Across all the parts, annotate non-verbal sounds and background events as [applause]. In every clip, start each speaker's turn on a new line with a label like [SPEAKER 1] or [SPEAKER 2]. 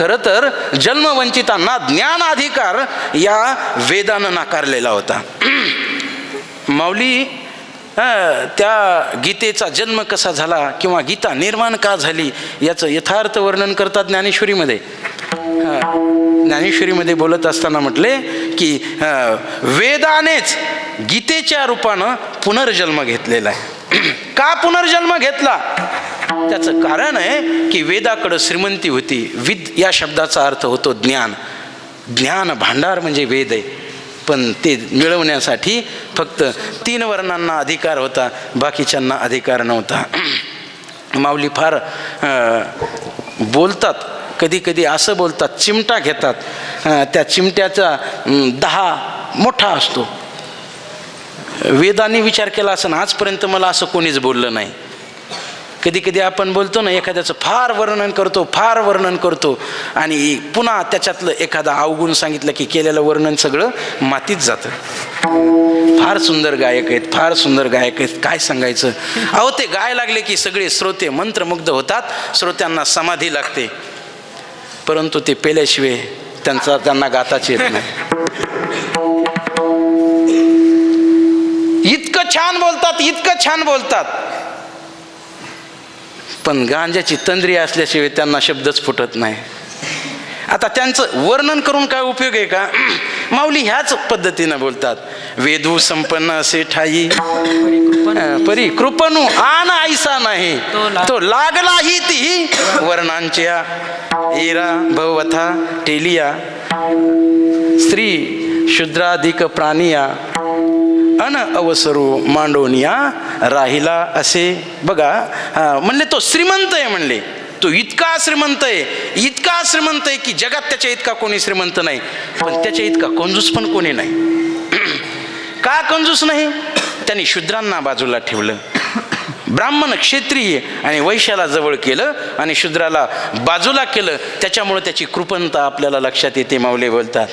[SPEAKER 1] खरं तर जन्मवंचितांना ज्ञान अधिकार या वेदानं नाकारलेला होता. [clears throat] माऊली त्या गीतेचा जन्म कसा झाला किंवा गीता निर्माण का झाली याचं यथार्थ वर्णन करतात ज्ञानेश्वरीमध्ये. ज्ञानेश्वरीमध्ये बोलत असताना म्हटले की वेदानेच गीतेच्या रूपानं पुनर्जन्म घेतलेला आहे. [clears throat] का पुनर्जन्म घेतला? त्याचं कारण आहे की वेदाकडं श्रीमंती होती. विद या शब्दाचा अर्थ होतो ज्ञान. ज्ञान भांडार म्हणजे वेद आहे. पण ते मिळवण्यासाठी फक्त तीन वर्णांना अधिकार होता बाकीच्यांना अधिकार नव्हता. [clears throat] माऊली फार बोलतात. कधी कधी असं बोलतात चिमटा घेतात. त्या चिमट्याचा दहा मोठा असतो. वेदाने विचार केला असं आजपर्यंत मला असं कोणीच बोललं नाही. कधी कधी आपण बोलतो ना एखाद्याचं फार वर्णन करतो फार वर्णन करतो आणि पुन्हा त्याच्यातलं एखादा अवगुण सांगितलं की केलेलं वर्णन सगळं मातीत जातं. फार सुंदर गायक आहेत फार सुंदर गायक आहेत काय सांगायचं? अहो ते गाय लागले की सगळे श्रोते मंत्रमुग्ध होतात श्रोत्यांना समाधी लागते. परंतु ते पेल्याशिवाय त्यांचा त्यांना गाताच येत नाही. इतकं छान बोलतात इतकं छान बोलतात. पण गांजाची तंद्री असल्याशिवाय त्यांना शब्दच फुटत नाही. आता त्यांचं वर्णन करून काय उपयोग आहे का? [clears throat] माऊली ह्याच पद्धतीनं बोलतात. वेदू संपन्न असे ठाई. परी कृपणू आन ऐसा नाही. तो लागलाही ती वर्णांच्या एरा भवथा टेलिया. स्त्री शूद्राधिक प्राणिया. अन अवसरू मांडोनिया राहिला असे. बघा म्हणले तो श्रीमंत आहे म्हणले. तो इतका श्रीमंत आहे इतका श्रीमंत आहे की जगात त्याच्या इतका कोणी श्रीमंत नाही. पण त्याच्या इतका कंजूस पण कोणी नाही. [clears throat] का कंजूस नाही? त्यांनी शूद्रांना बाजूला ठेवलं. ब्राह्मण क्षेत्रीय आणि वैश्याला जवळ केलं आणि शूद्राला बाजूला केलं. त्याच्यामुळे त्याची कृपणता आपल्याला लक्षात येते माऊले बोलतात.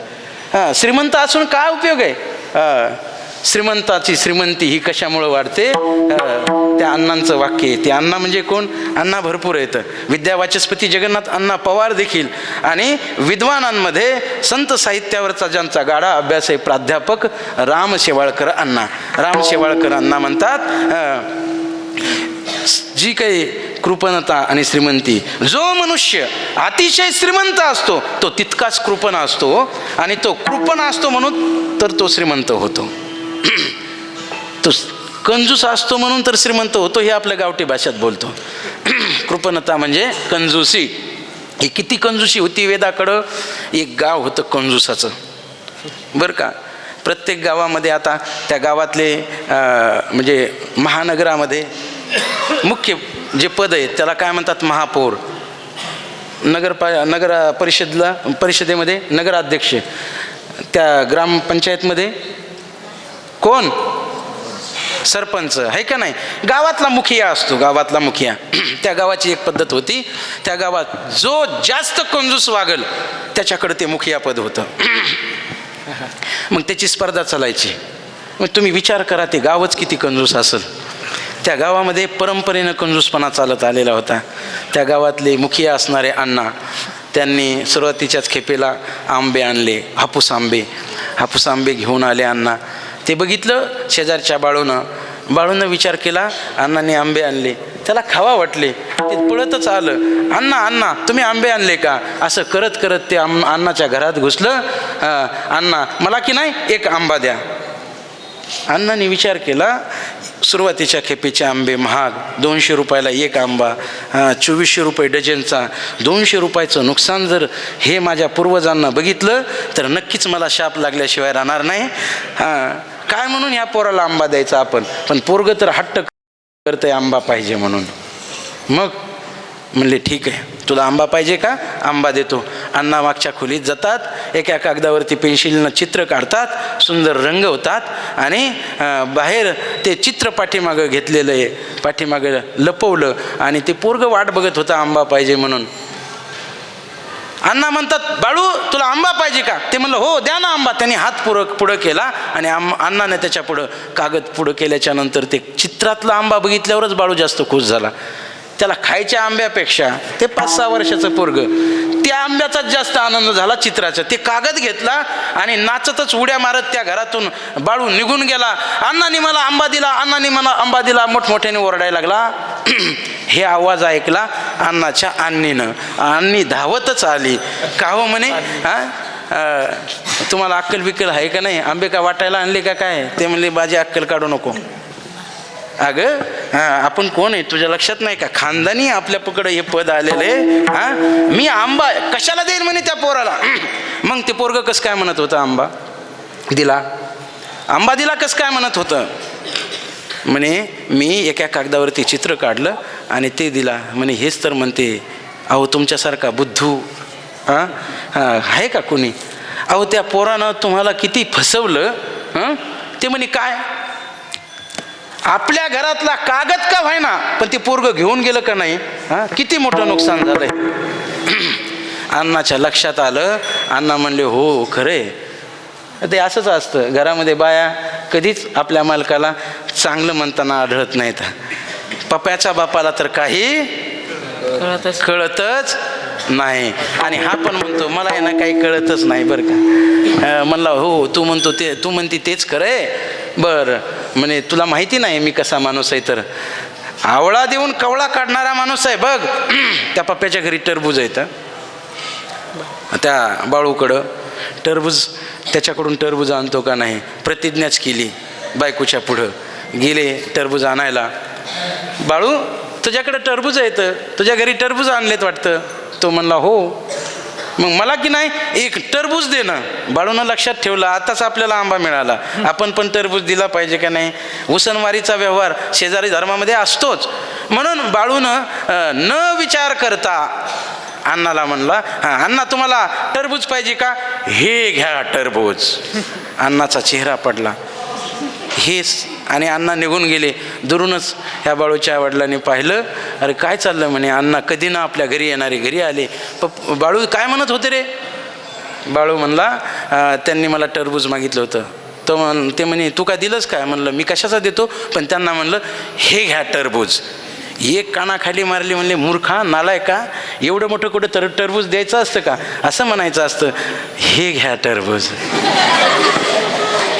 [SPEAKER 1] हां श्रीमंत असून काय उपयोग आहे? हां श्रीमंताची श्रीमंती ही कशामुळं वाढते? त्या अण्णांचं वाक्य आहे. ते अण्णा म्हणजे कोण? अण्णा भरपूर येतं विद्यावाचस्पती जगन्नाथ अण्णा पवार देखील. आणि विद्वानांमध्ये संत साहित्यावरचा ज्यांचा गाढा अभ्यास आहे प्राध्यापक राम शेवाळकर अण्णा. राम शेवाळकर अण्णा म्हणतात जी काही कृपणता आणि श्रीमंती जो मनुष्य अतिशय श्रीमंत असतो तो तितकाच कृपण असतो. आणि तो कृपण असतो म्हणून तर तो श्रीमंत होतो. [clears throat] तो कंजूस असतो म्हणून तर श्रीमंत होतो हे आपल्या गावठी भाषेत बोलतो. [clears throat] कृपणता म्हणजे कंजूसी. ही किती कंजूशी होती वेदाकडं? एक गाव होतं कंजूसाचं. बरं का? प्रत्येक गावामध्ये आता त्या गावातले म्हणजे महानगरामध्ये मुख्य जे पद आहे त्याला काय म्हणतात? महापौर. नगरपा नगर परिषदला परिषदेमध्ये नगराध्यक्ष. त्या ग्रामपंचायतमध्ये कोण? सरपंच आहे का नाही? गावातला मुखिया असतो गावातला मुखिया. [clears throat] त्या गावाची एक पद्धत होती. त्या गावात जो जास्त कंजूस वागल त्याच्याकडे ते मुखिया पद होतं. [clears throat] मग त्याची स्पर्धा चालायची. मग तुम्ही विचार करा ते गावच किती कंजूस असेल. त्या गावामध्ये परंपरेनं कंजूसपणा चालत आलेला होता. त्या गावातले मुखिया असणारे अण्णा त्यांनी सुरुवातीच्याच खेपेला आंबे आणले हापूस आंबे. हापूस आंबे घेऊन आले अण्णा. ते बघितलं शेजारच्या बाळूनं. बाळूनं विचार केला अण्णांनी आंबे आणले. त्याला खावा वाटले. ते पळतच आलं. अण्णा अण्णा तुम्ही आंबे आणले का? असं करत करत ते आम अण्णाच्या घरात घुसलं. अण्णा मला की नाही? एक आंबा द्या. अण्णांनी विचार केला सुरुवातीच्या खेपेचे आंबे महाग. दोनशे रुपयाला एक आंबा. चोवीसशे रुपये डझनचा. दोनशे रुपयाचं नुकसान जर हे माझ्या पूर्वजांना बघितलं तर नक्कीच मला शाप लागल्याशिवाय राहणार नाही. हां काय म्हणून या पोराला आंबा द्यायचा आपण? पण पोरग तर हट्ट करतंय आंबा पाहिजे म्हणून. मग म्हणले ठीक आहे. तुला आंबा पाहिजे का? आंबा देतो. अण्णा मागच्या खोलीत जातात. एका कागदावरती पेन्सिलनं चित्र काढतात. सुंदर रंग होतात. आणि बाहेर ते चित्र पाठीमागं घेतलेलं आहे. पाठीमागं लपवलं. आणि ते पोरग वाट बघत होता आंबा पाहिजे म्हणून. अण्णा म्हणतात बाळू तुला आंबा पाहिजे का? ते म्हणलं हो द्या ना आंबा. त्यांनी हात पुढं पुढं केला आणि आम अण्णाने त्याच्या पुढं कागद पुढं केल्याच्यानंतर ते चित्रातला आंबा बघितल्यावरच बाळू जास्त खुश झाला. त्याला खायच्या आंब्यापेक्षा ते पाच सहा वर्षाचं पोरग त्या आंब्याचाच जास्त आनंद झाला चित्राचा. ते कागद घेतला आणि नाचतच उड्या मारत त्या घरातून बाळू निघून गेला. अण्णाने मला आंबा दिला अण्णाने मला आंबा दिला मोठमोठ्याने ओरडायला लागला. [clears throat] हे आवाज ऐकला अण्णाच्या अन्नीनं अन्नी धावतच आली. का हो म्हणे? हा? तुम्हाला अक्कल बिक्कल आहे का नाही? आंबे का वाटायला आणले का काय? ते म्हणले बाजी अक्कल काढू नको. अगं हां आपण कोण आहे? तुझ्या लक्षात नाही का? खानदानी आपल्या पकडं हे पद आलेले. हां? मी आंबा कशाला देईन म्हणे त्या पोराला? मग ते पोरग कसं काय म्हणत होतं आंबा? दिला. आंबा दिला कसं काय म्हणत होतं? म्हणे मी एका कागदावरती चित्र काढलं. आणि ते दिला. म्हणे हेच तर म्हणते अहो तुमच्यासारखा बुद्धू हां हां आहे का कोणी? अहो त्या पोरानं तुम्हाला किती फसवलं हं ते म्हणे काय? आपल्या घरातला कागद का व्हायना? पण ते पोरग घेऊन गेलं का नाही? हां किती मोठं नुकसान झालंय. [clears throat] अण्णाच्या लक्षात आलं. अण्णा म्हणले हो खरे ते असंच असतं. घरामध्ये बाया कधीच आपल्या मालकाला चांगलं म्हणताना आढळत नाहीत. पप्याच्या बापाला तर काही
[SPEAKER 2] कळतच
[SPEAKER 1] कळतच नाही. आणि हा पण म्हणतो मला आहे ना काही कळतच नाही बरं का. म्हणला हो तू म्हणतो ते तू म्हणती तेच आहे. बरं म्हणे तुला माहिती नाही मी कसा माणूस आहे तर. आवळा देऊन कवळा काढणारा माणूस आहे बघ. [clears throat] त्या पप्प्याच्या घरी टरबूज येतं त्या बाळूकडं. टरबूज त्याच्याकडून टरबूज आणतो का नाही? प्रतिज्ञाच केली बायकोच्या पुढं. गेले टरबूज आणायला. बाळू तुझ्याकडे टरबूज येतं तुझ्या घरी टरबूज आणलेत वाटतं. तो म्हणला हो. मग मला की नाही एक टरबूज देणं बाळूनं लक्षात ठेवलं आताच आपल्याला आंबा मिळाला. आपण पण टरबूज दिला पाहिजे का नाही? उसनवारीचा व्यवहार शेजारी धर्मामध्ये असतोच. म्हणून बाळूनं न विचार करता अण्णाला म्हणला हां अण्णा तुम्हाला टरबूज पाहिजे का? हे घ्या टरबूज. अण्णाचा चेहरा पडला. हेच आणि अण्णा निघून गेले. दुरूनच ह्या बाळूच्या वडिलांनी पाहिलं अरे काय चाललं म्हणे अण्णा? कधी ना आपल्या घरी येणारे घरी आले. प बाळू काय म्हणत होते रे? बाळू म्हणला त्यांनी मला टरबूज मागितलं होतं. तो म्हण ते म्हणे तू काय दिलंस काय? म्हणलं मी कशाचा देतो? पण त्यांना म्हणलं हे घ्या टरबूज. एक कानाखाली मारली म्हणले मूर्खा नालाय का? एवढं मोठं कुठं तर टरबूज द्यायचं असतं का? असं म्हणायचं असतं हे घ्या टरबूज.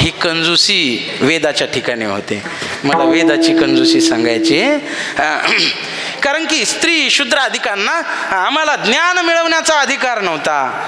[SPEAKER 1] ही कंजूसी वेदाच्या ठिकाणी होते. मला वेदाची कंजूसी सांगायची [clears throat] कारण की स्त्री शूद्र अधिकांना आम्हाला ज्ञान मिळवण्याचा अधिकार नव्हता.